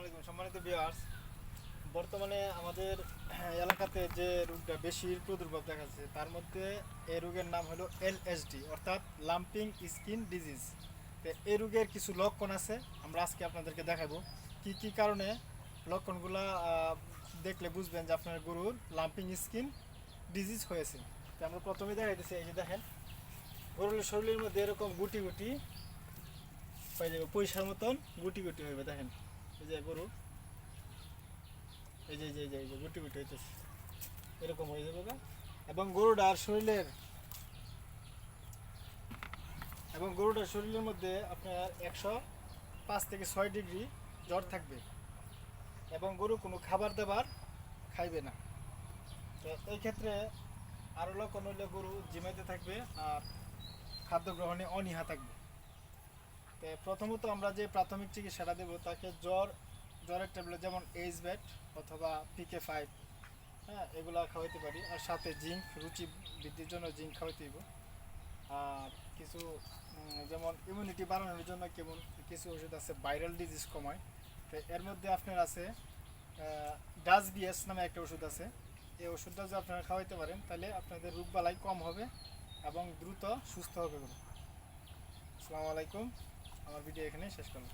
সম্মানিত ভিউয়ার্স বর্তমানে আমাদের এলাকাতে যে রোগটা বেশি প্রাদুর্ভাব দেখা যাচ্ছে তার মধ্যে এই রোগের নাম হলো এলএসডি অর্থাৎ লাম্পিং স্কিন ডিজিজ। তো এই রোগের কিছু লক্ষণ আছে, আমরা আজকে আপনাদেরকে দেখাবো। কি কি কারণে লক্ষণগুলা দেখলে বুঝবেন যে আপনার গরুর লাম্পিং স্কিন ডিজিজ হয়েছে। তো আমরা প্রথমে দেখাইতেছি এই যে দেখেন, গরুর শরীরের মধ্যে এরকম গুটি গুটি হয়ে যাবে পয়সার মতন গুটি গুটি হইবে, দেখেন। যে গরু, এই যে এই যে এই যে গুটি গুটি হইতেছে। এরকম হয়ে যাবে এবং গরুটার শরীরের, এবং গরুটার শরীরের মধ্যে আপনার একশো পাঁচ থেকে ছয় ডিগ্রি জ্বর থাকবে। এবং গরু কোনো খাবার দাবার খাইবে না। তো এই ক্ষেত্রে আরও লক্ষণ হইলে গরু জিমাইতে থাকবে আর খাদ্য গ্রহণে অনীহা থাকবে। প্রথমত আমরা যে প্রাথমিক চিকিৎসাটা দেবো, তাকে জ্বর, জ্বরের ট্যাবলেট যেমন এইচ ব্যাট অথবা পিকে ফাইভ হ্যাঁ এগুলা খাওয়াইতে পারি। আর সাথে জিঙ্ক, রুচি বৃদ্ধির জন্য জিঙ্ক খাওয়াইতে দিব আর কিছু যেমন ইমিউনিটি বাড়ানোর জন্য কেমন কিছু ওষুধ আছে ভাইরাল ডিজিজ কমায়। তো এর মধ্যে আপনার আছে ডাস বিএস নামে একটা ওষুধ আছে। এই ওষুধটা যদি আপনারা খাওয়াইতে পারেন, তাহলে আপনাদের রোগবালাই কম হবে এবং দ্রুত সুস্থ হবে। আসসালামু আলাইকুম। আমার ভিডিও এখানেই শেষ করলাম।